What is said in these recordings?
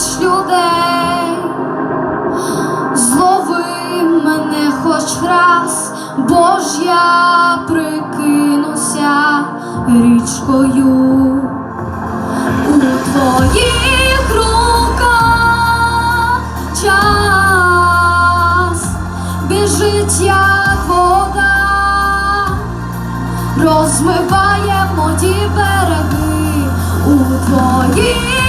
тисяч людей, злови мене хоч раз, бо ж я прикинуся річкою. У твоїх руках час. Біжить як вода, розмиває мої береги у твоїх.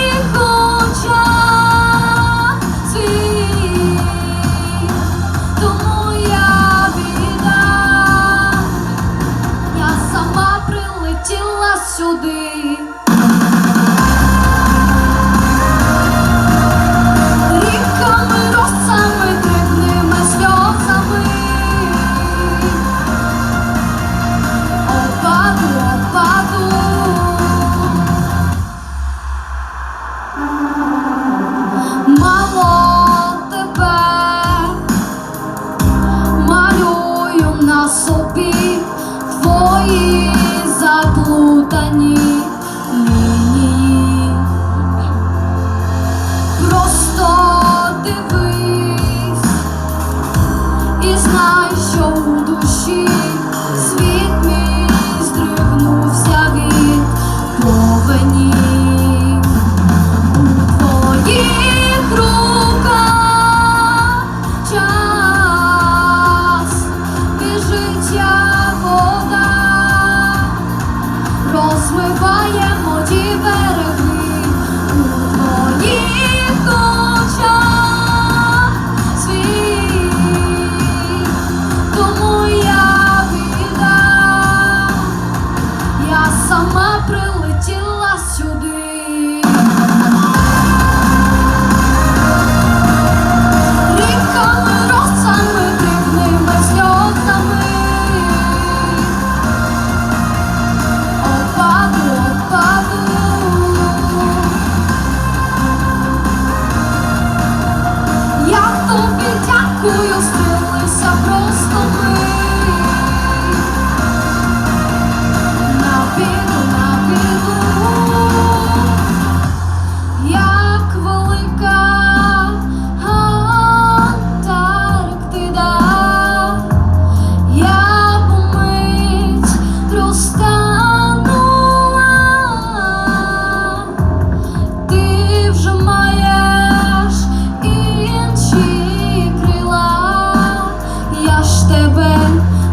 мої заплутані.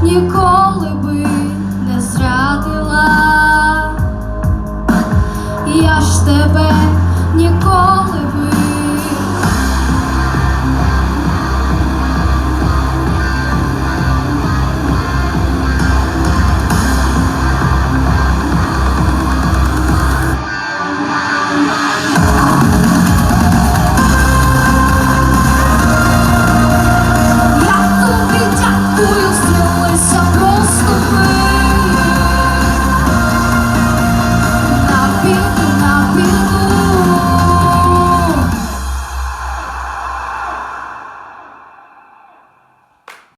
ніколи би.